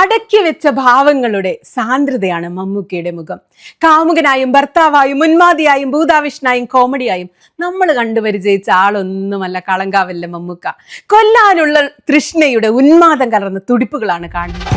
അടക്കി വെച്ച ഭാവങ്ങളുടെ സാന്ദ്രതയാണ് മമ്മൂക്കയുടെ മുഖം. കാമുകനായും ഭർത്താവായും ഉന്മാതിയായും ഭൂതാവിഷ്ണായും കോമഡിയായും നമ്മൾ കണ്ടുപരിചയിച്ച ആളൊന്നുമല്ല കളങ്കാവല്ല മമ്മൂക്ക. കൊല്ലാനുള്ള തൃഷ്ണയുടെ ഉന്മാദം കലർന്ന തുടിപ്പുകളാണ് കാണുന്നത്.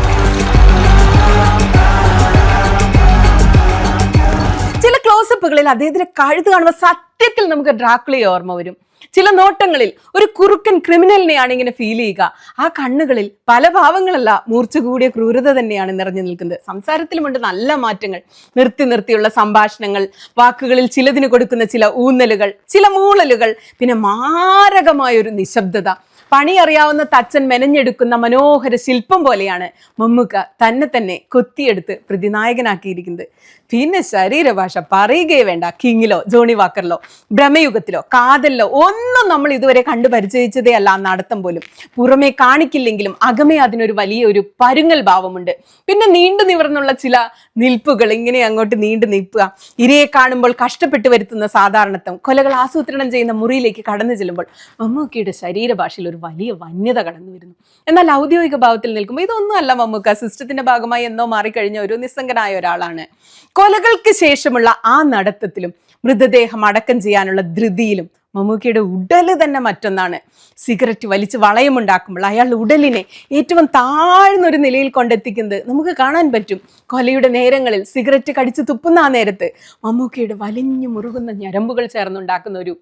ചില ക്ലോസപ്പുകളിൽ അദ്ദേഹത്തിന്റെ കഴുത്ത് കാണുമ്പോൾ സത്യത്തിൽ നമുക്ക് ഡ്രാക്കുളയെ ഓർമ്മ വരും. ചില നോട്ടങ്ങളിൽ ഒരു കുറുക്കൻ ക്രിമിനലിനെയാണ് ഇങ്ങനെ ഫീൽ ചെയ്യുക. ആ കണ്ണുകളിൽ പല ഭാവങ്ങളല്ല മൂർച്ച കൂടിയ ക്രൂരത തന്നെയാണ് നിറഞ്ഞു നിൽക്കുന്നത്. സംസാരത്തിലുമുണ്ട് നല്ല മാറ്റങ്ങൾ. നിർത്തി നിർത്തിയുള്ള സംഭാഷണങ്ങൾ വാക്കുകളിൽ ചിലതിന് കൊടുക്കുന്ന ചില ഊന്നലുകൾ ചില മൂളലുകൾ പിന്നെ മാരകമായ ഒരു നിശബ്ദത. പണി അറിയാവുന്ന തച്ചൻ മെനഞ്ഞെടുക്കുന്ന മനോഹര ശില്പം പോലെയാണ് മമ്മൂക്ക തന്നെ തന്നെ കൊത്തിയെടുത്ത് പ്രതിനായകനാക്കിയിരിക്കുന്നത്. പിന്നെ ശരീരഭാഷ പറയുകയേ വേണ്ട. കിങ്ങിലോ ജോണി വാക്കറിലോ ഭ്രമയുഗത്തിലോ കാതലിലോ ഒന്നും നമ്മൾ ഇതുവരെ കണ്ടു പരിചയിച്ചതേ അല്ല നടത്തം പോലും. പുറമേ കാണിക്കില്ലെങ്കിലും അകമേ അതിനൊരു വലിയ ഒരു പരുങ്ങൽ ഭാവമുണ്ട്. പിന്നെ നീണ്ടു നിവർന്നുള്ള ചില നിൽപ്പുകൾ ഇങ്ങനെ അങ്ങോട്ട് നീണ്ടു നിൽപ്പുക ഇരയെ കാണുമ്പോൾ കഷ്ടപ്പെട്ട് വരുത്തുന്ന സാധാരണത്വം കൊലകൾ ആസൂത്രണം ചെയ്യുന്ന മുറിയിലേക്ക് കടന്നു ചെല്ലുമ്പോൾ മമ്മൂക്കിയുടെ ശരീരഭാഷയിൽ ഒരു വലിയ വന്യത കടന്നു വരുന്നു. എന്നാൽ ഔദ്യോഗിക ഭാവത്തിൽ നിൽക്കുമ്പോൾ ഇതൊന്നും അല്ല മമ്മൂക്ക. സിസ്റ്റത്തിന്റെ ഭാഗമായി എന്നോ മാറിക്കഴിഞ്ഞ ഒരു നിസ്സംഗനായ ഒരാളാണ്. കൊലകൾക്ക് ശേഷമുള്ള ആ നടത്തത്തിലും മൃതദേഹം അടക്കം ചെയ്യാനുള്ള ധൃതിയിലും മമ്മൂക്കയുടെ ഉടൽ തന്നെ മറ്റൊന്നാണ്. സിഗരറ്റ് വലിച്ച് വളയമുണ്ടാക്കുമ്പോൾ അയാൾ ഉടലിനെ ഏറ്റവും താഴ്ന്നൊരു നിലയിൽ കൊണ്ടെത്തിക്കുന്നത് നമുക്ക് കാണാൻ പറ്റും. കൊലയുടെ നേരങ്ങളിൽ സിഗരറ്റ് കടിച്ച് തുപ്പുന്ന ആ നേരത്ത് മമ്മൂക്കയുടെ വലിഞ്ഞു മുറുകുന്ന ഞരമ്പുകൾ ചേർന്നുണ്ടാക്കുന്ന ഒരു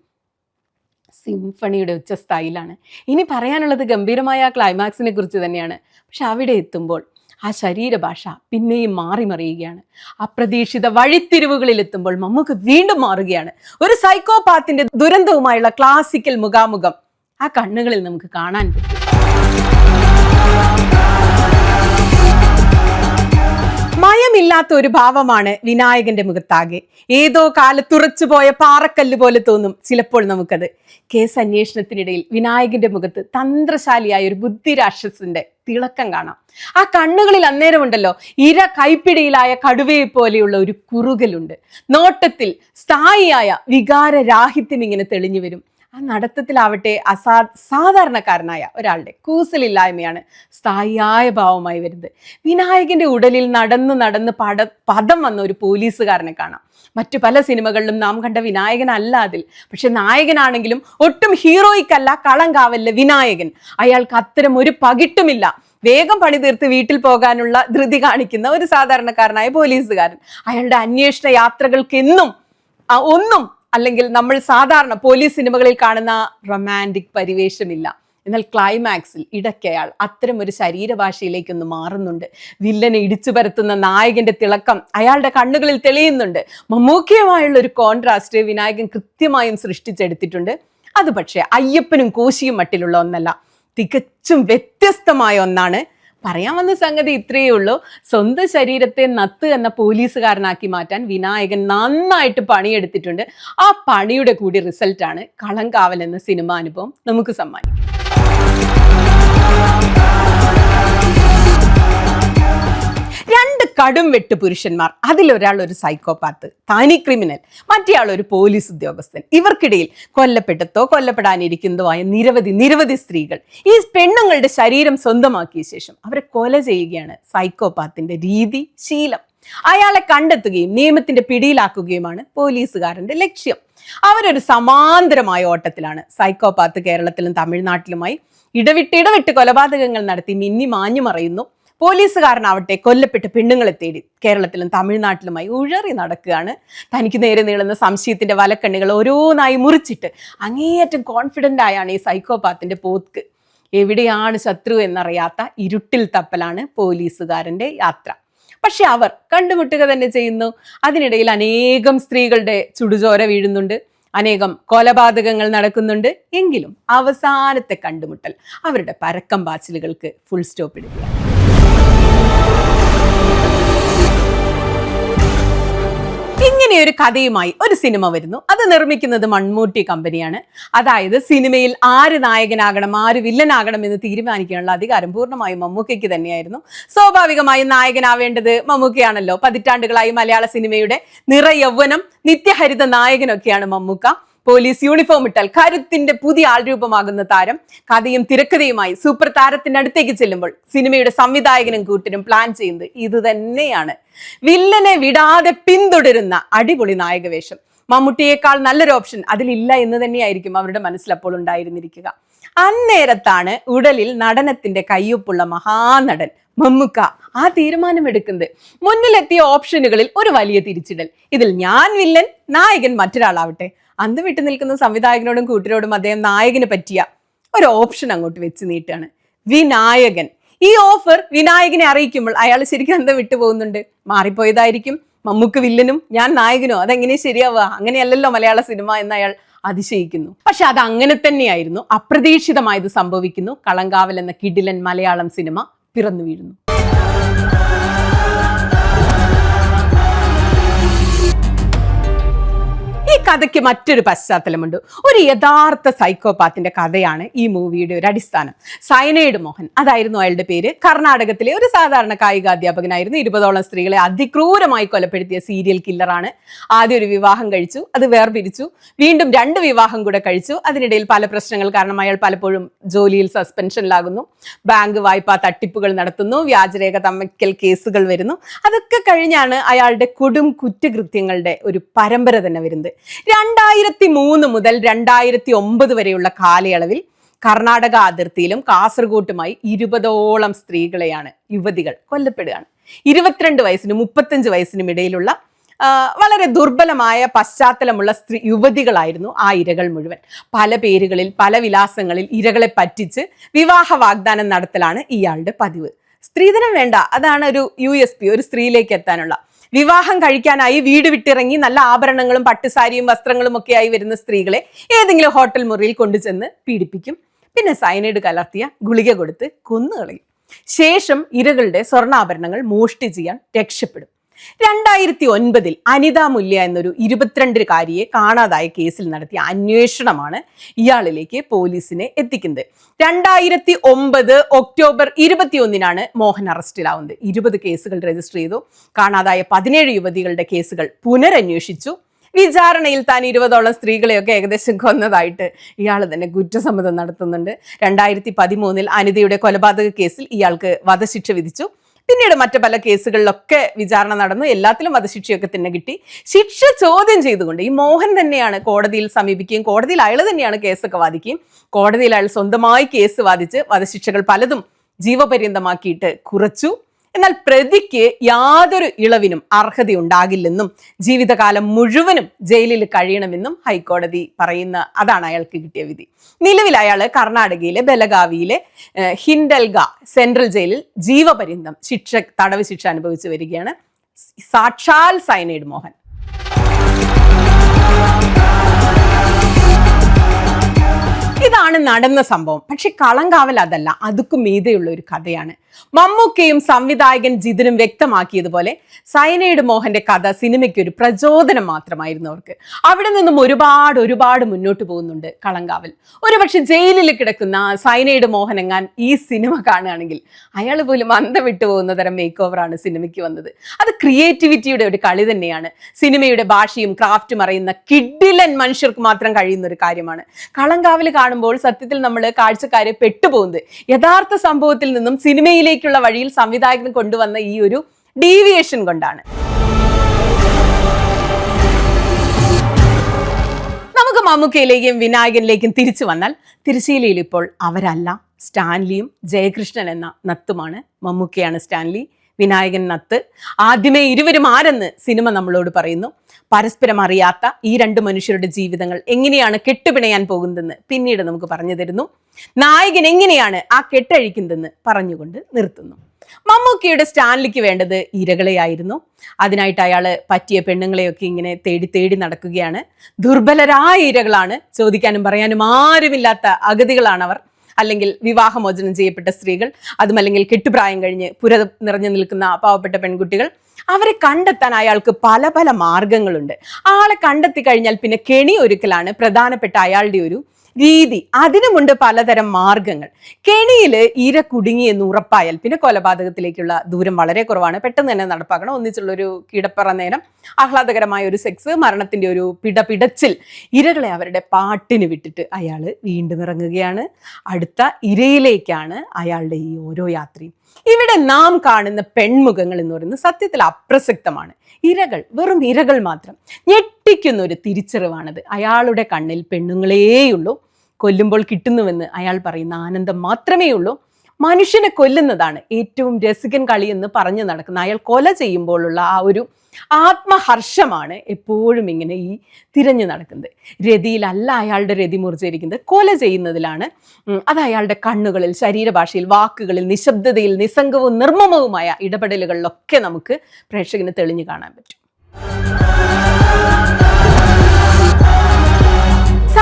സിംഫണിയുടെ ഉച്ചസ്ഥായിലാണ് ഇനി പറയാനുള്ളത് ഗംഭീരമായ ആ ക്ലൈമാക്സിനെ കുറിച്ച് തന്നെയാണ്. പക്ഷെ അവിടെ എത്തുമ്പോൾ ആ ശരീരഭാഷ പിന്നെയും മാറി മറിയുകയാണ്. അപ്രതീക്ഷിത വഴിത്തിരിവുകളിൽ എത്തുമ്പോൾ മമ്മൂക്ക് വീണ്ടും മാറുകയാണ്. ഒരു സൈക്കോപാത്തിന്റെ ദുരന്തവുമായുള്ള ക്ലാസിക്കൽ മുഖാമുഖം ആ കണ്ണുകളിൽ നമുക്ക് കാണാൻ പറ്റും. മയമില്ലാത്ത ഒരു ഭാവമാണ് വിനായകന്റെ മുഖത്താകെ. ഏതോ കാലത്തുറച്ചുപോയ പാറക്കല്ല് പോലെ തോന്നും ചിലപ്പോൾ നമുക്കത്. കേസ് അന്വേഷണത്തിനിടയിൽ വിനായകന്റെ മുഖത്ത് തന്ത്രശാലിയായ ഒരു ബുദ്ധി രാക്ഷസിന്റെ തിളക്കം കാണാം. ആ കണ്ണുകളിൽ അന്നേരമുണ്ടല്ലോ ഇര കൈപ്പിടിയിലായ കടുവയെ പോലെയുള്ള ഒരു കുറുകലുണ്ട്. നോട്ടത്തിൽ സ്ഥായിയായ വികാരരാഹിത്യം ഇങ്ങനെ തെളിഞ്ഞു വരും. ആ നടത്തത്തിലാവട്ടെ അസാ സാധാരണക്കാരനായ ഒരാളുടെ കൂസലില്ലായ്മയാണ് സ്ഥായിയായ ഭാവമായി വരുന്നത്. വിനായകന്റെ ഉടലിൽ നടന്ന് നടന്ന് പട പദം വന്ന ഒരു പോലീസുകാരനെ കാണാം. മറ്റു പല സിനിമകളിലും നാം കണ്ട വിനായകനല്ല അതിൽ. പക്ഷെ നായകനാണെങ്കിലും ഒട്ടും ഹീറോയ്ക്കല്ല കളങ്കാവല്ല വിനായകൻ. അയാൾക്ക് അത്തരം ഒരു പകിട്ടുമില്ല. വേഗം പണി തീർത്ത് വീട്ടിൽ പോകാനുള്ള ധൃതി കാണിക്കുന്ന ഒരു സാധാരണക്കാരനായ പോലീസുകാരൻ. അയാളുടെ അന്വേഷണ യാത്രകൾക്കെന്നും ഒന്നും അല്ലെങ്കിൽ നമ്മൾ സാധാരണ പോലീസ് സിനിമകളിൽ കാണുന്ന റൊമാന്റിക് പരിവേഷമില്ല. എന്നാൽ ക്ലൈമാക്സിൽ ഇടയ്ക്ക് അയാൾ അത്തരം ഒരു ശരീരഭാഷയിലേക്കൊന്ന് മാറുന്നുണ്ട്. വില്ലനെ ഇടിച്ചു പരത്തുന്ന നായകന്റെ തിളക്കം അയാളുടെ കണ്ണുകളിൽ തെളിയുന്നുണ്ട്. മമ്മൂക്കിയുമായുള്ള ഒരു കോൺട്രാസ്റ്റ് വിനായകൻ കൃത്യമായും സൃഷ്ടിച്ചെടുത്തിട്ടുണ്ട്. അത് പക്ഷേ അയ്യപ്പനും കോശിയും മട്ടിലുള്ള ഒന്നല്ല. തികച്ചും വ്യത്യസ്തമായ ഒന്നാണ് പറയാൻ വന്ന സംഗതി ഇത്രയേ ഉള്ളൂ. സ്വന്തം ശരീരത്തെ നത്ത് എന്ന പോലീസുകാരനാക്കി മാറ്റാൻ വിനായകൻ നന്നായിട്ട് പണിയെടുത്തിട്ടുണ്ട്. ആ പണിയുടെ കൂടി റിസൾട്ടാണ് കളങ്കാവൽ എന്ന സിനിമാനുഭവം നമുക്ക് സമ്മാനിക്കും. കടും വെട്ട് പുരുഷന്മാർ. അതിലൊരാൾ ഒരു സൈക്കോപാത്ത് താനി ക്രിമിനൽ മറ്റേയാൾ ഒരു പോലീസ് ഉദ്യോഗസ്ഥൻ. ഇവർക്കിടയിൽ കൊല്ലപ്പെട്ടതോ കൊല്ലപ്പെടാനിരിക്കുന്നതോ ആയ നിരവധി നിരവധി സ്ത്രീകൾ. ഈ പെണ്ണുങ്ങളുടെ ശരീരം സ്വന്തമാക്കിയ ശേഷം അവരെ കൊല ചെയ്യുകയാണ് സൈക്കോപാത്തിന്റെ രീതി ശീലം. അയാളെ കണ്ടെത്തുകയും നിയമത്തിന്റെ പിടിയിലാക്കുകയുമാണ് പോലീസുകാരന്റെ ലക്ഷ്യം. അവരൊരു സമാന്തരമായ ഓട്ടത്തിലാണ് സൈക്കോപാത്ത് കേരളത്തിലും തമിഴ്നാട്ടിലുമായി ഇടവിട്ട് ഇടവിട്ട് കൊലപാതകങ്ങൾ നടത്തി മിന്നി മാഞ്ഞു മറയുന്നു പോലീസുകാരനാവട്ടെ കൊല്ലപ്പെട്ട് പെണ്ണുങ്ങളെ തേടി കേരളത്തിലും തമിഴ്നാട്ടിലുമായി ഉഴറി നടക്കുകയാണ്. തനിക്ക് നേരെ നീളുന്ന സംശയത്തിന്റെ വലക്കണ്ണികൾ ഓരോന്നായി മുറിച്ചിട്ട് അങ്ങേയറ്റം കോൺഫിഡന്റ് ആയാണ് ഈ സൈക്കോപാത്തിന്റെ പോക്ക്. എവിടെയാണ് ശത്രു എന്നറിയാത്ത ഇരുട്ടിൽ തപ്പലാണ് പോലീസുകാരന്റെ യാത്ര. പക്ഷെ അവർ കണ്ടുമുട്ടുക തന്നെ ചെയ്യുന്നു. അതിനിടയിൽ അനേകം സ്ത്രീകളുടെ ചുടുചോര വീഴുന്നുണ്ട്. അനേകം കൊലപാതകങ്ങൾ നടക്കുന്നുണ്ട്. എങ്കിലും അവസാനത്തെ കണ്ടുമുട്ടൽ അവരുടെ പരക്കം പാച്ചിലുകൾക്ക് ഫുൾ സ്റ്റോപ്പ് ഇടുക ഇങ്ങനെ ഒരു കഥയുമായി ഒരു സിനിമ വരുന്നു. അത് നിർമ്മിക്കുന്നത് മൺമൂട്ടി കമ്പനിയാണ്. അതായത് സിനിമയിൽ ആര് നായകനാകണം ആര് വില്ലനാകണം എന്ന് തീരുമാനിക്കാനുള്ള അധികാരം പൂർണമായും മമ്മൂക്കയ്ക്ക് തന്നെയായിരുന്നു. സ്വാഭാവികമായും നായകനാവേണ്ടത് മമ്മൂക്കയാണല്ലോ. പതിറ്റാണ്ടുകളായി മലയാള സിനിമയുടെ നിറയൗവനം നിത്യഹരിത നായകനൊക്കെയാണ് മമ്മൂക്ക. പോലീസ് യൂണിഫോം ഇട്ടാൽ കരുത്തിന്റെ പുതിയ ആൾരൂപമാകുന്ന താരം കഥയും തിരക്കഥയുമായി സൂപ്പർ താരത്തിന്റെ അടുത്തേക്ക് ചെല്ലുമ്പോൾ സിനിമയുടെ സംവിധായകനും കൂട്ടരും പ്ലാൻ ചെയ്യുന്നത് ഇത് തന്നെയാണ്. വില്ലനെ വിടാതെ പിന്തുടരുന്ന അടിപൊളി നായകവേഷം. മമ്മൂട്ടിയേക്കാൾ നല്ലൊരു ഓപ്ഷൻ അതിലില്ല എന്ന് തന്നെയായിരിക്കും അവരുടെ മനസ്സിൽ അപ്പോൾ ഉണ്ടായിരുന്നിരിക്കുക. അന്നേരത്താണ് ഉടലിൽ നടനത്തിന്റെ കയ്യൊപ്പുള്ള മഹാനടൻ മമ്മുക്ക ആ തീരുമാനമെടുക്കുന്നത്. മുന്നിലെത്തിയ ഓപ്ഷനുകളിൽ ഒരു വലിയ തിരിച്ചിടൽ. ഇതിൽ ഞാൻ വില്ലൻ നായകൻ മറ്റൊരാളാവട്ടെ. അന്ത് വിട്ടു നിൽക്കുന്ന സംവിധായകനോടും കൂട്ടരോടും അദ്ദേഹം നായകന് പറ്റിയ ഒരു ഓപ്ഷൻ അങ്ങോട്ട് വെച്ച് നീട്ടാണ്. വിനായകൻ. ഈ ഓഫർ വിനായകനെ അറിയിക്കുമ്പോൾ അയാൾ ശരിക്കും എന്താ വിട്ടുപോകുന്നുണ്ട് മാറിപ്പോയതായിരിക്കും. മമ്മൂക്ക് വില്ലനും ഞാൻ നായകനോ? അതെങ്ങനെ ശരിയാവുക? അങ്ങനെയല്ലല്ലോ മലയാള സിനിമ എന്ന് അയാൾ അതിശയിക്കുന്നു. പക്ഷെ അത് അങ്ങനെ തന്നെയായിരുന്നു. അപ്രതീക്ഷിതമായത് സംഭവിക്കുന്നു. കളങ്കാവൽ എന്ന കിടിലൻ മലയാളം സിനിമ പിറന്നു വീഴുന്നു. കഥയ്ക്ക് മറ്റൊരു പശ്ചാത്തലമുണ്ട്. ഒരു യഥാർത്ഥ സൈക്കോപാത്തിന്റെ കഥയാണ് ഈ മൂവിയുടെ ഒരു അടിസ്ഥാനം. സയനൈഡ് മോഹൻ അതായിരുന്നു അയാളുടെ പേര്. കർണാടകത്തിലെ ഒരു സാധാരണ കായിക അധ്യാപകനായിരുന്നു. ഇരുപതോളം സ്ത്രീകളെ അതിക്രൂരമായി കൊലപ്പെടുത്തിയ സീരിയൽ കില്ലറാണ് ആദ്യം ഒരു വിവാഹം കഴിച്ചു അത് വേർപിരിച്ചു. വീണ്ടും രണ്ട് വിവാഹം കൂടെ കഴിച്ചു. അതിനിടയിൽ പല പ്രശ്നങ്ങൾ കാരണം അയാൾ പലപ്പോഴും ജോലിയിൽ സസ്പെൻഷനിലാകുന്നു ബാങ്ക് വായ്പാ തട്ടിപ്പുകൾ നടത്തുന്നു. വ്യാജരേഖ തമ്മയ്ക്കൽ കേസുകൾ വരുന്നു. അതൊക്കെ കഴിഞ്ഞാണ് അയാളുടെ കൊടും കുറ്റകൃത്യങ്ങളുടെ ഒരു പരമ്പര തന്നെ വരുന്നത്. രണ്ടായിരത്തി മൂന്ന് മുതൽ രണ്ടായിരത്തി ഒമ്പത് വരെയുള്ള കാലയളവിൽ കർണാടക അതിർത്തിയിലും കാസർഗോട്ടുമായി ഇരുപതോളം സ്ത്രീകളെയാണ് യുവതികൾ കൊല്ലപ്പെടുകയാണ്. ഇരുപത്തിരണ്ട് വയസ്സിനും മുപ്പത്തഞ്ച് വയസ്സിനും ഇടയിലുള്ള വളരെ ദുർബലമായ പശ്ചാത്തലമുള്ള സ്ത്രീ യുവതികളായിരുന്നു ആ ഇരകൾ മുഴുവൻ. പല പേരുകളിൽ പല വിലാസങ്ങളിൽ ഇരകളെ പറ്റിച്ച് വിവാഹ വാഗ്ദാനം നടത്തലാണ് ഇയാളുടെ പതിവ്. സ്ത്രീധനം വേണ്ട അതാണ് ഒരു യു എസ് പി ഒരു സ്ത്രീയിലേക്ക് എത്താനുള്ള വിവാഹം കഴിക്കാനായി വീട് വിട്ടിറങ്ങി നല്ല ആഭരണങ്ങളും പട്ടുസാരിയും വസ്ത്രങ്ങളും ഒക്കെ ആയി വരുന്ന സ്ത്രീകളെ ഏതെങ്കിലും ഹോട്ടൽ മുറിയിൽ കൊണ്ടുചെന്ന് പീഡിപ്പിക്കും. പിന്നെ സയനൈഡ് കലർത്തിയ ഗുളിക കൊടുത്ത് കൊന്നുകളയും. ശേഷം ഇരകളുടെ സ്വർണാഭരണങ്ങൾ മോഷ്ടി ചെയ്യാൻ രക്ഷപ്പെടും. രണ്ടായിരത്തി ഒൻപതിൽ അനിത മുല്യ എന്നൊരു ഇരുപത്തിരണ്ടുകാരിയെ കാണാതായ കേസിൽ നടത്തിയ അന്വേഷണമാണ് ഇയാളിലേക്ക് പോലീസിനെ എത്തിക്കുന്നത്. രണ്ടായിരത്തി ഒമ്പത് ഒക്ടോബർ ഇരുപത്തിയൊന്നിനാണ് മോഹൻ അറസ്റ്റിലാവുന്നത്. ഇരുപത് കേസുകൾ രജിസ്റ്റർ ചെയ്തു. കാണാതായ പതിനേഴ് യുവതികളുടെ കേസുകൾ പുനരന്വേഷിച്ചു. വിചാരണയിൽ താൻ ഇരുപതോളം സ്ത്രീകളെയൊക്കെ ഏകദേശം കൊന്നതായിട്ട് ഇയാൾ തന്നെ കുറ്റസമ്മതം നടത്തുന്നുണ്ട്. രണ്ടായിരത്തി പതിമൂന്നിൽ അനിതയുടെ കൊലപാതക കേസിൽ ഇയാൾക്ക് വധശിക്ഷ വിധിച്ചു. പിന്നീട് മറ്റു പല കേസുകളിലൊക്കെ വിചാരണ നടന്നു. എല്ലാത്തിലും വധശിക്ഷയൊക്കെ തന്നെ കിട്ടി. ശിക്ഷ ചോദ്യം ചെയ്തുകൊണ്ട് ഈ മോഹൻ തന്നെയാണ് കോടതിയിൽ സമീപിക്കുകയും കോടതിയിൽ അയാൾ തന്നെയാണ് കേസൊക്കെ വാദിക്കുകയും കോടതിയിൽ അയാൾ സ്വന്തമായി കേസ് വാദിച്ച് വധശിക്ഷകൾ പലതും ജീവപര്യന്തമാക്കിയിട്ട് കുറച്ചു. എന്നാൽ പ്രതിക്ക് യാതൊരു ഇളവിനും അർഹതയുണ്ടാകില്ലെന്നും ജീവിതകാലം മുഴുവനും ജയിലിൽ കഴിയണമെന്നും ഹൈക്കോടതി പറയുന്ന അതാണ് അയാൾക്ക് കിട്ടിയ വിധി. നിലവിൽ അയാൾ കർണാടകയിലെ ബലഗാവിയിലെ ഹിൻഡൽഗ സെൻട്രൽ ജയിലിൽ ജീവപര്യന്തം ശിക്ഷ തടവ് ശിക്ഷ അനുഭവിച്ചു വരികയാണ്. സാക്ഷാൽ സൈനൈഡ് മോഹൻ. ഇതാണ് നടന്ന സംഭവം. പക്ഷെ കളങ്കാവൽ അതല്ല അതുക്കും മീതെയുള്ള ഒരു കഥയാണ്. മമ്മൂക്കയും സംവിധായകൻ ജിതിനും വ്യക്തമാക്കിയതുപോലെ സൈനയുടെ മോഹന്റെ കഥ സിനിമയ്ക്ക് ഒരു പ്രചോദനം മാത്രമായിരുന്നു അവർക്ക്. അവിടെ നിന്നും ഒരുപാട് ഒരുപാട് മുന്നോട്ട് പോകുന്നുണ്ട് കളങ്കാവൽ. ഒരുപക്ഷെ ജയിലിൽ കിടക്കുന്ന സൈനയുടെ മോഹൻ എങ്ങാൻ ഈ സിനിമ കാണുകയാണെങ്കിൽ അയാൾ പോലും അന്തം വിട്ടു പോകുന്ന തരം മേക്ക് ഓവറാണ് സിനിമയ്ക്ക് വന്നത്. അത് ക്രിയേറ്റിവിറ്റിയുടെ ഒരു കളി തന്നെയാണ്. സിനിമയുടെ ഭാഷയും ക്രാഫ്റ്റും അറിയുന്ന കിഡിലൻ മനുഷ്യർക്ക് മാത്രം കഴിയുന്ന ഒരു കാര്യമാണ്. കളങ്കാവൽ കാണുമ്പോൾ സത്യത്തിൽ നമ്മൾ കാഴ്ചക്കാരെ പെട്ടുപോകുന്നത്. യഥാർത്ഥ സംഭവത്തിൽ നിന്നും സിനിമയിലേക്കുള്ള വഴിയിൽ സംവിധായകൻ കൊണ്ടുവന്ന ഈ ഒരു ഡീവിയേഷൻ കൊണ്ടാണ്. നമുക്ക് മമ്മൂക്കയിലേക്കും വിനായകനിലേക്കും തിരിച്ചു വന്നാൽ തിരുശീലയിൽ ഇപ്പോൾ അവരല്ല. സ്റ്റാൻലിയും ജയകൃഷ്ണൻ എന്ന നത്തുമാണ് മമ്മൂക്കയാണ് സ്റ്റാൻലി. വിനായകൻ നത്ത്. ആദ്യമേ ഇരുവരും ആരെന്ന് സിനിമ നമ്മളോട് പറയുന്നു. പരസ്പരം അറിയാത്ത ഈ രണ്ട് മനുഷ്യരുടെ ജീവിതങ്ങൾ എങ്ങനെയാണ് കെട്ടുപിണയാൻ പോകുന്നതെന്ന് പിന്നീട് നമുക്ക് പറഞ്ഞു തരുന്നു. നായകൻ എങ്ങനെയാണ് ആ കെട്ടഴിക്കുന്നതെന്ന് പറഞ്ഞുകൊണ്ട് നിർത്തുന്നു. മമ്മൂക്കിയുടെ സ്റ്റാൻലിക്ക് വേണ്ടത് ഇരകളെയായിരുന്നു. അതിനായിട്ട് അയാൾ പറ്റിയ പെണ്ണുങ്ങളെയൊക്കെ ഇങ്ങനെ തേടി തേടി നടക്കുകയാണ്. ദുർബലരായ ഇരകളാണ് ചോദിക്കാനും പറയാനും ആരുമില്ലാത്ത അഗതികളാണ് അവർ അല്ലെങ്കിൽ വിവാഹമോചനം ചെയ്യപ്പെട്ട സ്ത്രീകൾ അതുമല്ലെങ്കിൽ കെട്ടുപ്രായം കഴിഞ്ഞ് പുര നിറഞ്ഞു നിൽക്കുന്ന പാവപ്പെട്ട പെൺകുട്ടികൾ അവരെ കണ്ടെത്താൻ അയാൾക്ക് പല പല മാർഗങ്ങളുണ്ട്. ആളെ കണ്ടെത്തി കഴിഞ്ഞാൽ പിന്നെ കെണി ഒരുക്കലാണ് പ്രധാനപ്പെട്ട അയാളുടെ ഒരു രീതി. അതിനുമുണ്ട് പലതരം മാർഗങ്ങൾ. കെണിയിൽ ഈര കുടുങ്ങിയെന്ന് ഉറപ്പായാൽ പിന്നെ കൊലപാതകത്തിലേക്കുള്ള ദൂരം വളരെ കുറവാണ്. പെട്ടെന്ന് തന്നെ നടപ്പാക്കണം. ഒന്നിച്ചുള്ളൊരു കിടപ്പറ നേരം ആഹ്ലാദകരമായ ഒരു സെക്സ് മരണത്തിന്റെ ഒരു പിടപിടച്ചിൽ ഇരകളെ അവരുടെ പാട്ടിന് വിട്ടിട്ട് അയാൾ വീണ്ടും ഇറങ്ങുകയാണ്. അടുത്ത ഇരയിലേക്കാണ് അയാളുടെ ഈ ഓരോ യാത്രയും. ഇവിടെ നാം കാണുന്ന പെൺമുഖങ്ങൾ എന്ന് പറയുന്നത് സത്യത്തിൽ അപ്രസക്തമാണ്. ഇരകൾ വെറും ഇരകൾ മാത്രം. ഞെട്ടിക്കുന്ന ഒരു തിരിച്ചറിവാണത്. അയാളുടെ കണ്ണിൽ പെണ്ണുങ്ങളേയുള്ളൂ. കൊല്ലുമ്പോൾ കിട്ടുന്നുവെന്ന് അയാൾ പറയുന്ന ആനന്ദം മാത്രമേ ഉള്ളൂ. മനുഷ്യനെ കൊല്ലുന്നതാണ് ഏറ്റവും രസികൻ കളി എന്ന് പറഞ്ഞു നടക്കുന്ന അയാൾ കൊല ചെയ്യുമ്പോഴുള്ള ആ ഒരു ആത്മഹർഷമാണ് എപ്പോഴും ഇങ്ങനെ ഈ തിരഞ്ഞു നടക്കുന്നത്. രതിയിലല്ല അയാളുടെ രതി മുറിച്ചിരിക്കുന്നത്. കൊല ചെയ്യുന്നതിലാണ്. അത് അയാളുടെ കണ്ണുകളിൽ ശരീരഭാഷയിൽ വാക്കുകളിൽ നിശബ്ദതയിൽ നിസ്സംഗവും നിർമ്മമവുമായ ഇടപെടലുകളിലൊക്കെ നമുക്ക് പ്രേക്ഷകന് തെളിഞ്ഞു കാണാൻ പറ്റും.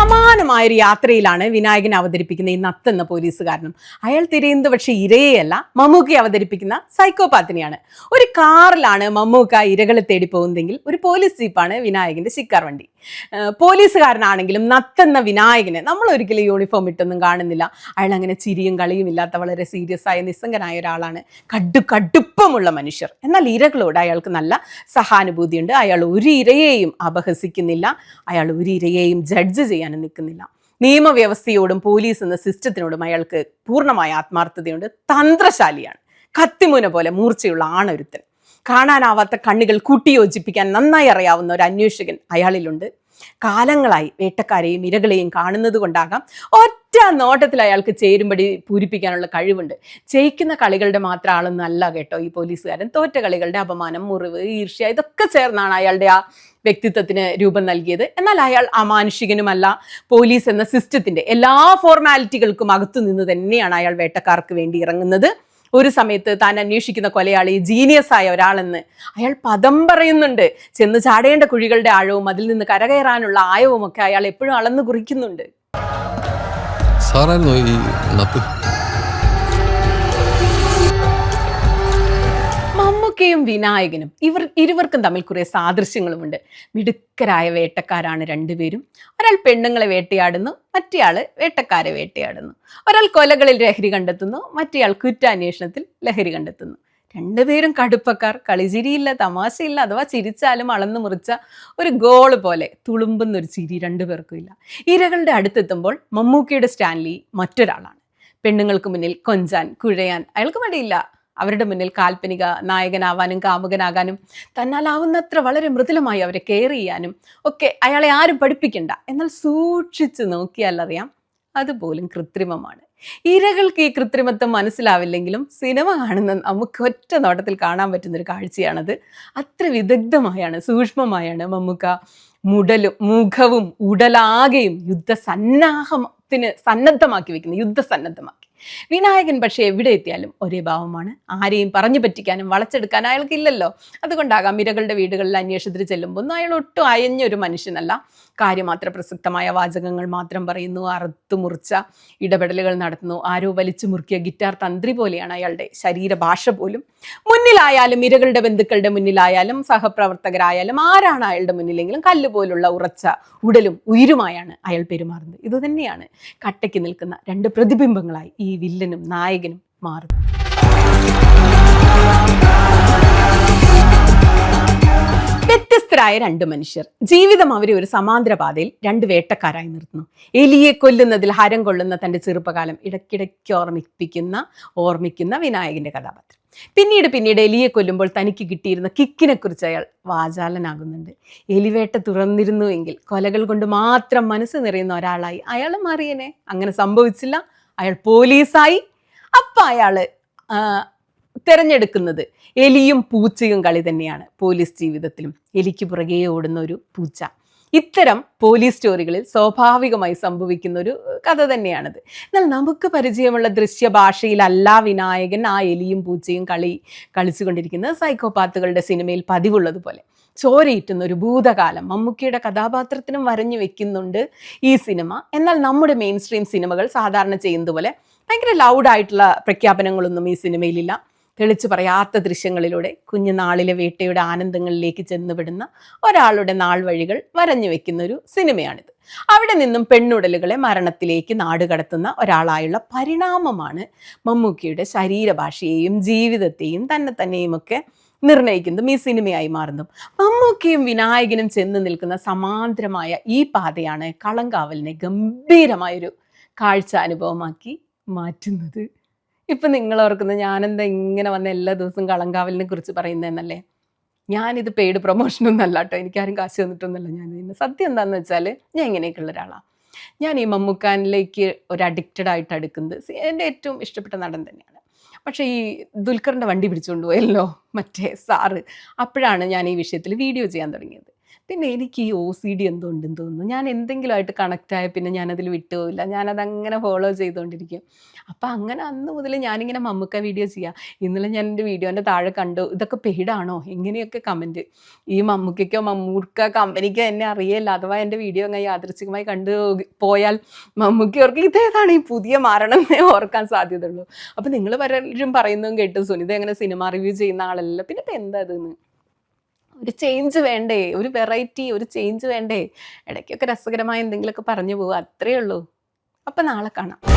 സമാനമായൊരു യാത്രയിലാണ് വിനായകൻ അവതരിപ്പിക്കുന്ന ഈ നത്ത് എന്ന പോലീസുകാരനും. അയാൾ തിരയുന്നത് പക്ഷെ ഇരയെയല്ല മമ്മൂക്ക അവതരിപ്പിക്കുന്ന സൈക്കോപാത്തിനെയാണ്. ഒരു കാറിലാണ് മമ്മൂക്ക ഇരകളെ തേടി പോകുന്നതെങ്കിൽ ഒരു പോലീസ് ജീപ്പാണ് വിനായകന്റെ ശിക്കാർ വണ്ടി. പോലീസുകാരനാണെങ്കിലും നത്തെന്ന വിനായകനെ നമ്മൾ ഒരിക്കലും യൂണിഫോം ഇട്ടൊന്നും കാണുന്നില്ല. അയാൾ അങ്ങനെ ചിരിയും കളിയും ഇല്ലാത്ത വളരെ സീരിയസ് ആയ നിസ്സംഗനായ ഒരാളാണ്. കടു കടുപ്പമുള്ള മനുഷ്യർ. എന്നാൽ ഇരകളോട് അയാൾക്ക് നല്ല സഹാനുഭൂതിയുണ്ട്. അയാൾ ഒരു ഇരയെയും അപഹസിക്കുന്നില്ല. അയാൾ ഒരു ഇരയെയും ജഡ്ജ് ചെയ്യാനും നിൽക്കുന്നില്ല. നിയമവ്യവസ്ഥയോടും പോലീസ് എന്ന സിസ്റ്റത്തിനോടും അയാൾക്ക് പൂർണമായ ആത്മാർത്ഥതയുണ്ട്. തന്ത്രശാലിയാണ്. കത്തിമുന പോലെ മൂർച്ചയുള്ള ആണൊരുത്തൻ. കാണാനാവാത്ത കണ്ണുകൾ കൂട്ടിയോജിപ്പിക്കാൻ നന്നായി അറിയാവുന്ന ഒരു അന്വേഷകൻ അയാളിലുണ്ട്. കാലങ്ങളായി വേട്ടക്കാരെയും ഇരകളെയും കാണുന്നത് കൊണ്ടാകാം ഒറ്റ നോട്ടത്തിൽ അയാൾക്ക് ചേരുമ്പടി പൂരിപ്പിക്കാനുള്ള കഴിവുണ്ട്. ജയിക്കുന്ന കളികളുടെ മാത്രം ആളൊന്നും അല്ല കേട്ടോ ഈ പോലീസുകാരൻ. തോറ്റ കളികളുടെ അപമാനം മുറിവ് ഈർഷ്യ ഇതൊക്കെ ചേർന്നാണ് അയാളുടെ ആ വ്യക്തിത്വത്തിന് രൂപം നൽകിയത്. എന്നാൽ അയാൾ അമാനുഷികനുമല്ല പോലീസ് എന്ന സിസ്റ്റത്തിന്റെ എല്ലാ ഫോർമാലിറ്റികൾക്കും അകത്തു നിന്ന് തന്നെയാണ് അയാൾ വേട്ടക്കാർക്ക് വേണ്ടി ഇറങ്ങുന്നത്. ഒരു സമയത്ത് താൻ അന്വേഷിക്കുന്ന കൊലയാളി ജീനിയസ് ആയ ഒരാളെന്ന് അയാൾ പദം പറയുന്നുണ്ട്. ചെന്ന് ചാടേണ്ട കുഴികളുടെ ആഴവും അതിൽ നിന്ന് കരകയറാനുള്ള ആയവും ഒക്കെ അയാൾ എപ്പോഴും അളന്നു കുറിക്കുന്നുണ്ട്. മമ്മൂക്കയും വിനായകനും ഇവർ ഇരുവർക്കും തമ്മിൽ കുറെ സാദൃശ്യങ്ങളുമുണ്ട്. മിടുക്കരായ വേട്ടക്കാരാണ് രണ്ടുപേരും. ഒരാൾ പെണ്ണുങ്ങളെ വേട്ടയാടുന്നു മറ്റേയാൾ വേട്ടക്കാരെ വേട്ടയാടുന്നു. ഒരാൾ കൊലകളിൽ ലഹരി കണ്ടെത്തുന്നു മറ്റേയാൾ കുറ്റാന്വേഷണത്തിൽ ലഹരി കണ്ടെത്തുന്നു. രണ്ടുപേരും കടുപ്പക്കാർ കളിചിരിയില്ല തമാശയില്ല അഥവാ ചിരിച്ചാലും അളന്നു മുറിച്ച ഒരു ഗോൾ പോലെ തുളുമ്പുന്ന ഒരു ചിരി രണ്ടുപേർക്കും ഇല്ല. ഇരകളുടെ അടുത്തെത്തുമ്പോൾ മമ്മൂക്കിയുടെ സ്റ്റാൻലി മറ്റൊരാളാണ്. പെണ്ണുങ്ങൾക്ക് മുന്നിൽ കൊഞ്ചാൻ കുഴയാൻ അയാൾക്ക് മടിയില്ല. അവരുടെ മുന്നിൽ കാൽപ്പനിക നായകനാവാനും കാമുകനാകാനും തന്നാലാവുന്നത്ര വളരെ മൃദുലമായി അവരെ കെയർ ചെയ്യാനും ഒക്കെ അയാളെ ആരും പഠിപ്പിക്കണ്ട. എന്നാൽ സൂക്ഷിച്ചു നോക്കിയാൽ അറിയാം അതുപോലും കൃത്രിമമാണ്. ഇരകൾക്ക് ഈ കൃത്രിമത്വം മനസ്സിലാവില്ലെങ്കിലും സിനിമ കാണുന്ന നമുക്ക് ഒറ്റ നോട്ടത്തിൽ കാണാൻ പറ്റുന്നൊരു കാഴ്ചയാണത്. അത്ര വിദഗ്ധമായാണ് സൂക്ഷ്മമായാണ് മമ്മൂക്ക. മുടലും മുഖവും ഉടലാകെയും യുദ്ധസന്നാഹത്തിന് സന്നദ്ധമാക്കി വെക്കുന്നത് യുദ്ധസന്നദ്ധമാക്കി. വിനായകൻ പക്ഷേ എവിടെ എത്തിയാലും ഒരേ ഭാവമാണ്. ആരെയും പറഞ്ഞു പറ്റിക്കാനും വളച്ചെടുക്കാനും അയാൾക്കില്ലല്ലോ. അതുകൊണ്ടാകാം ഇരകളുടെ വീടുകളിൽ അന്വേഷണത്തിന് ചെല്ലുമ്പോൾ അയാൾ ഒട്ടും അയഞ്ഞൊരു മനുഷ്യനല്ല. കാര്യമാത്ര പ്രസക്തമായ വാചകങ്ങൾ മാത്രം പറയുന്നു അറുത്തു മുറിച്ച ഇടപെടലുകൾ നടത്തുന്നു ആരോ വലിച്ചു മുറുക്കിയ ഗിറ്റാർ തന്ത്രി പോലെയാണ് അയാളുടെ ശരീരഭാഷ പോലും. മുന്നിലായാലും ഇരകളുടെ ബന്ധുക്കളുടെ മുന്നിലായാലും സഹപ്രവർത്തകരായാലും ആരാണ് അയാളുടെ മുന്നിലെങ്കിലും കല്ല് പോലുള്ള ഉറച്ച ഉടലും ഉയിരുമായാണ് അയാൾ പെരുമാറുന്നത്. ഇതുതന്നെയാണ് കട്ടയ്ക്ക് നിൽക്കുന്ന രണ്ട് പ്രതിബിംബങ്ങളായി ഈ വില്ലനും നായകനും മാറുന്നത്. വ്യത്യസ്തരായ രണ്ട് മനുഷ്യർ. ജീവിതം അവരെ ഒരു സമാന്തര പാതയിൽ രണ്ട് വേട്ടക്കാരായി നിർത്തുന്നു. എലിയെ കൊല്ലുന്നതിൽ ഹരം കൊള്ളുന്ന തന്റെ ചെറുപ്പകാലം ഇടയ്ക്കിടയ്ക്ക് ഓർമ്മിപ്പിക്കുന്ന ഓർമ്മിക്കുന്ന വിനായകന്റെ കഥാപാത്രം. പിന്നീട് പിന്നീട് എലിയെ കൊല്ലുമ്പോൾ തനിക്ക് കിട്ടിയിരുന്ന കിക്കിനെക്കുറിച്ച് അയാൾ വാചാലനാകുന്നുണ്ട്. എലിവേട്ട തുറന്നിരുന്നു എങ്കിൽ കൊലകൾ കൊണ്ട് മാത്രം മനസ്സ് നിറയുന്ന ഒരാളായി അയാൾ മാറിയനെ. അങ്ങനെ സംഭവിച്ചില്ല. അയാൾ പോലീസായി. അപ്പം അയാൾ ആ, തിരഞ്ഞെടുക്കുന്നത്. എലിയും പൂച്ചയും കളി തന്നെയാണ് പോലീസ് ജീവിതത്തിലും. എലിക്ക് പുറകെ ഓടുന്ന ഒരു പൂച്ച. ഇത്തരം പോലീസ് സ്റ്റോറികളിൽ സ്വാഭാവികമായി സംഭവിക്കുന്ന ഒരു കഥ തന്നെയാണിത്. എന്നാൽ നമുക്ക് പരിചയമുള്ള ദൃശ്യഭാഷയിലല്ല വിനായകൻ ആ എലിയും പൂച്ചയും കളി കളിച്ചുകൊണ്ടിരിക്കുന്നത് സൈക്കോപാത്തുകളുടെ സിനിമയിൽ പതിവുള്ളതുപോലെ. ചോരയിട്ടുന്ന ഒരു ഭൂതകാലം മമ്മൂക്കിയുടെ കഥാപാത്രത്തിനും വരഞ്ഞു വെക്കുന്നുണ്ട് ഈ സിനിമ. എന്നാൽ നമ്മുടെ മെയിൻ സ്ട്രീം സിനിമകൾ സാധാരണ ചെയ്യുന്നതുപോലെ ഭയങ്കര ലൗഡായിട്ടുള്ള പ്രഖ്യാപനങ്ങളൊന്നും ഈ സിനിമയിലില്ല. തെളിച്ചു പറയാത്ത ദൃശ്യങ്ങളിലൂടെ കുഞ്ഞുനാളിലെ വേട്ടയുടെ ആനന്ദങ്ങളിലേക്ക് ചെന്നുവിടുന്ന ഒരാളുടെ നാൾ വഴികൾ വരഞ്ഞു വെക്കുന്ന ഒരു സിനിമയാണിത്. അവിടെ നിന്നും പെണ്ണുടലുകളെ മരണത്തിലേക്ക് നാടുകടത്തുന്ന ഒരാളായുള്ള പരിണാമമാണ് മമ്മൂക്കിയുടെ ശരീരഭാഷയെയും ജീവിതത്തെയും തന്നെ തന്നെയും ഒക്കെ നിർണയിക്കുന്നതും ഈ സിനിമയായി മാറുന്നതും. മമ്മൂക്കിയും വിനായകനും ചെന്ന് നിൽക്കുന്ന സമാന്തരമായ ഈ പാതയാണ് കളങ്കാവലിനെ ഗംഭീരമായൊരു കാഴ്ച അനുഭവമാക്കി മാറ്റുന്നത്. ഇപ്പം നിങ്ങൾ ഓർക്കുന്നത് ഞാനെന്താ ഇങ്ങനെ വന്ന എല്ലാ ദിവസവും കളങ്കാവലിനെ കുറിച്ച് പറയുന്നതെന്നല്ലേ? ഞാനിത് പെയ്ഡ് പ്രൊമോഷനൊന്നും അല്ല കേട്ടോ എനിക്കാരും കാശ് തന്നിട്ടൊന്നുമല്ല ഞാൻ ഇതിന് സത്യം എന്താണെന്ന് വെച്ചാൽ ഞാൻ ഇങ്ങനെയൊക്കെയുള്ള ഒരാളാണ് ഞാൻ ഈ മമ്മൂക്കാനിലേക്ക് ഒരു അഡിക്റ്റഡ് ആയിട്ട് അടുക്കുന്നത് എന്റെ ഏറ്റവും ഇഷ്ടപ്പെട്ട നടൻ തന്നെയാണ്. പക്ഷേ ഈ ദുൽഖറിന്റെ വണ്ടി പിടിച്ചുകൊണ്ട് പോയല്ലോ മറ്റേ സാറ്. അപ്പോഴാണ് ഞാൻ ഈ വിഷയത്തിൽ വീഡിയോ ചെയ്യാൻ തുടങ്ങിയത്. പിന്നെ എനിക്ക് ഈ ഒ സി ഡി എന്തുണ്ടെന്ന് തോന്നുന്നു. ഞാൻ എന്തെങ്കിലുമായിട്ട് കണക്റ്റ് ആയ പിന്നെ ഞാനതിൽ വിട്ടുപോയില്ല ഞാനതങ്ങനെ ഫോളോ ചെയ്തുകൊണ്ടിരിക്കും അപ്പം അങ്ങനെ അന്ന് മുതൽ ഞാനിങ്ങനെ മമ്മുക്ക വീഡിയോ ചെയ്യാം. ഇന്നലെ ഞാൻ എന്റെ വീഡിയോന്റെ താഴെ കണ്ടു. ഇതൊക്കെ പെയ്ഡാണോ എങ്ങനെയൊക്കെ കമന്റ് ഈ മമ്മൂക്ക കമ്പനിക്കോ എന്നെ അറിയില്ല അഥവാ എന്റെ വീഡിയോ അങ്ങനെ യാദൃച്ഛികമായി കണ്ടു പോയാൽ മമ്മൂക്കി ഇതേതാണ് ഈ പുതിയ മാറണം എന്നേ ഓർക്കാൻ സാധ്യതയുള്ളൂ. അപ്പം നിങ്ങൾ പലരും പറയുന്നതും കേട്ടു. സുനിത അങ്ങനെ സിനിമ റിവ്യൂ ചെയ്യുന്ന ആളല്ല പിന്നെ ഇപ്പം എന്താ ഇതെന്ന്? ഒരു ചേഞ്ച് വേണ്ടേ? ഒരു വെറൈറ്റി ഒരു ചേഞ്ച് വേണ്ടേ? ഇടയ്ക്കൊക്കെ രസകരമായ എന്തെങ്കിലുമൊക്കെ പറഞ്ഞു പോകുക അത്രയേ ഉള്ളൂ. അപ്പം നാളെ കാണാം.